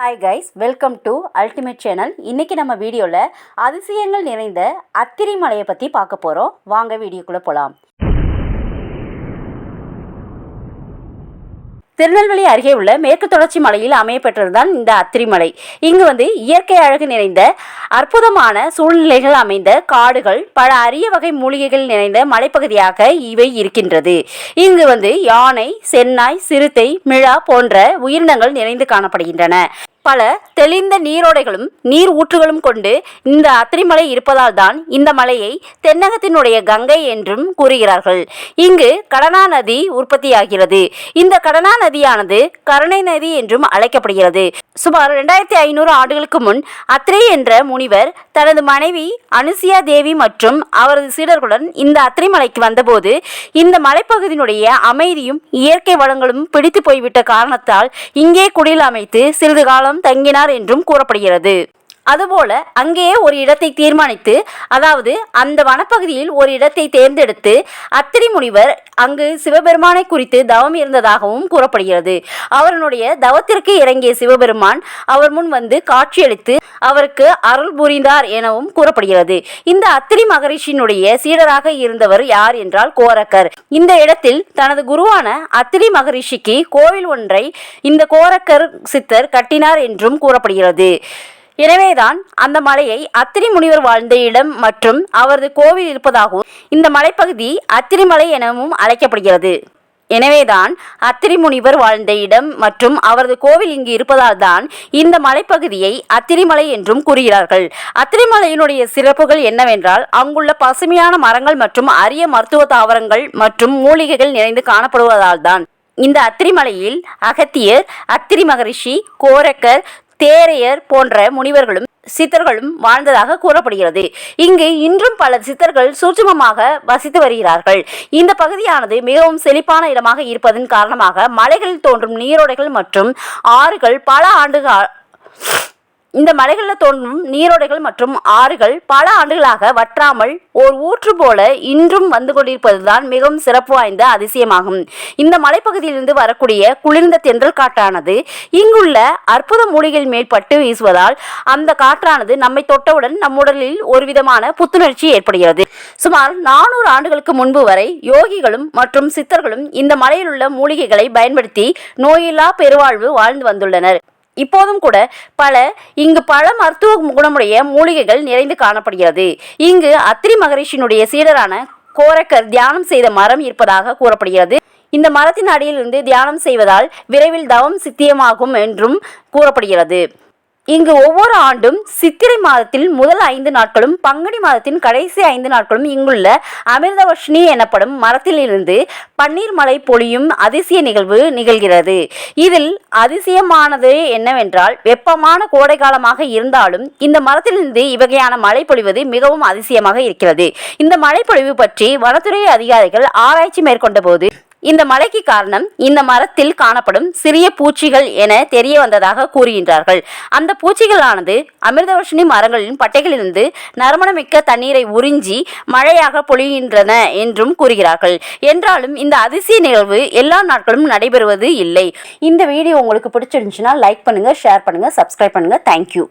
Hi guys welcome to ultimate channel இன்றைக்கி நம்ம வீடியோவில் அதிசயங்கள் நிறைந்த அத்திரி மலையை பற்றி பார்க்க போகிறோம் வாங்க வீடியோக்குள்ளே போகலாம் திருநெல்வேலி அருகே உள்ள மேற்கு தொடர்ச்சி மலையில் அமையப்பெற்றதுதான் இந்த அத்திரிமலை இங்கு வந்து இயற்கை அழகு நிறைந்த அற்புதமான சூழ்நிலைகள் அமைந்த காடுகள் பல அரிய வகை மூலிகைகள் நிறைந்த மலைப்பகுதியாக இவை இருக்கின்றது. இங்கு வந்து யானை சென்னாய் சிறுத்தை மிழா போன்ற உயிரினங்கள் நிறைந்து காணப்படுகின்றன. பல தெளிந்த நீரோடைகளும் நீர் ஊற்றுகளும் கொண்டு இந்த அத்திரிமலை இருப்பதால் தான் இந்த மலையை தென்னகத்தினுடைய கங்கை என்றும் கூறுகிறார்கள். இங்கு கடனா நதி உற்பத்தியாகிறது. இந்த கடனா நதியானது கருணை நதி என்றும் அழைக்கப்படுகிறது. சுமார் ரெண்டாயிரத்தி ஐநூறு ஆண்டுகளுக்கு முன் அத்ரே என்ற முனிவர் தனது மனைவி அனுசியா தேவி மற்றும் அவரது சீடர்களுடன் இந்த அத்திரிமலைக்கு வந்தபோது இந்த மலைப்பகுதியினுடைய அமைதியும் இயற்கை வளங்களும் பிடித்து போய்விட்ட காரணத்தால் இங்கே குடில் அமைத்து சிறிது காலம் தங்கினார் என்றும் கூறப்படுகிறது. அதுபோல அங்கேயே ஒரு இடத்தை தீர்மானித்து அதாவது அந்த வனப்பகுதியில் ஒரு இடத்தை தேர்ந்தெடுத்து அத்திரி முனிவர் அங்கு சிவபெருமானை குறித்து தவம் இருந்ததாகவும் கூறப்படுகிறது. அவருடைய தவத்திற்கு இறங்கிய சிவபெருமான் அவர் முன் வந்து காட்சியளித்து அவருக்கு அருள் புரிந்தார் எனவும் கூறப்படுகிறது. இந்த அத்திரி மகரிஷியினுடைய சீடராக இருந்தவர் யார் என்றால் கோரக்கர். இந்த இடத்தில் தனது குருவான அத்திரி மகரிஷிக்கு கோவில் ஒன்றை இந்த கோரக்கர் சித்தர் கட்டினார் என்றும் கூறப்படுகிறது. எனவேதான் அந்த மலையை அத்திரி முனிவர் வாழ்ந்த இடம் மற்றும் அவரது கோவில் இருப்பதாகவும் இந்த மலைப்பகுதி அத்திரிமலை எனவும் அழைக்கப்படுகிறது. எனவேதான் அத்திரி முனிவர் வாழ்ந்த இடம் மற்றும் அவரது கோவில் இங்கு இருப்பதால் தான் இந்த மலைப்பகுதியை அத்திரிமலை என்றும் கூறுகிறார்கள். அத்திரிமலையினுடைய சிறப்புகள் என்னவென்றால் அங்குள்ள பசுமையான மரங்கள் மற்றும் அரிய மருத்துவ தாவரங்கள் மற்றும் மூலிகைகள் நிறைந்து காணப்படுவதால் தான் இந்த அத்திரிமலையில் அகத்தியர் அத்திரி மகரிஷி கோரக்கர் தேரையர் போன்ற முனிவர்களும் சித்தர்களும் வாழ்ந்ததாக கூறப்படுகிறது. இங்கு இன்றும் பல சித்தர்கள் சூட்சுமமாக வசித்து வருகிறார்கள். இந்த பகுதியானது மிகவும் செழிப்பான இடமாக இருப்பதன் காரணமாக மலைகளில் தோன்றும் நீரோடைகள் மற்றும் ஆறுகள் பல ஆண்டுகள் இந்த மலைகளில் தோன்றும் நீரோடைகள் மற்றும் ஆறுகள் பல ஆண்டுகளாக வற்றாமல் ஓர் ஊற்று போல இன்றும் வந்து கொண்டிருப்பதுதான் மிகவும் சிறப்பு வாய்ந்த அதிசயமாகும். இந்த மலைப்பகுதியிலிருந்து வரக்கூடிய குளிர்ந்த தென்றல் காற்றானது இங்குள்ள அற்புத மூலிகைகள் மேல் பட்டு வீசுவதால் அந்த காற்றானது நம்மை தொட்டவுடன் நம் உடலில் ஒரு விதமான புத்துணர்ச்சி ஏற்படுகிறது. சுமார் நானூறு ஆண்டுகளுக்கு முன்பு வரை யோகிகளும் மற்றும் சித்தர்களும் இந்த மலையில் உள்ள மூலிகைகளை பயன்படுத்தி நோயில்லா பெருவாழ்வு வாழ்ந்து வந்துள்ளனர். இப்போதும் கூட பல இங்கு பல மருத்துவ குணமுடைய மூலிகைகள் நிறைந்து காணப்படுகிறது. இங்கு அத்திரி மகரிஷினுடைய சீடரான கோரக்கர் தியானம் செய்த மரம் இருப்பதாக கூறப்படுகிறது. இந்த மரத்தின் அடியிலிருந்து தியானம் செய்வதால் விரைவில் தவம் சித்தியமாகும் என்றும் கூறப்படுகிறது. இங்கு ஒவ்வொரு ஆண்டும் சித்திரை மாதத்தில் முதல் ஐந்து நாட்களும் பங்குனி மாதத்தின் கடைசி ஐந்து நாட்களும் இங்குள்ள அமிர்தவர்ஷினி எனப்படும் மரத்திலிருந்து பன்னீர் மலை பொழியும் அதிசய நிகழ்வு நிகழ்கிறது. இதில் அதிசயமானது என்னவென்றால் வெப்பமான கோடை காலமாக இருந்தாலும் இந்த மரத்திலிருந்து இவ்வகையான மழை பொழிவது மிகவும் அதிசயமாக இருக்கிறது. இந்த மழை பொழிவு பற்றி வனத்துறை அதிகாரிகள் ஆராய்ச்சி மேற்கொண்ட போது இந்த மழைக்கு காரணம் இந்த மரத்தில் காணப்படும் சிறிய பூச்சிகள் என தெரிய வந்ததாக கூறுகின்றார்கள். அந்த பூச்சிகளானது அமிர்தவர்ஷினி மரங்களின் பட்டைகளிலிருந்து நறுமணமிக்க தண்ணீரை உறிஞ்சி மழையாக பொழிகின்றன என்றும் கூறுகிறார்கள். என்றாலும் இந்த அதிசய நிகழ்வு எல்லா நாட்களும் நடைபெறுவது இல்லை. இந்த வீடியோ உங்களுக்கு பிடிச்சிருந்துச்சுன்னா லைக் பண்ணுங்க ஷேர் பண்ணுங்க சப்ஸ்கிரைப் பண்ணுங்க. தேங்க்யூ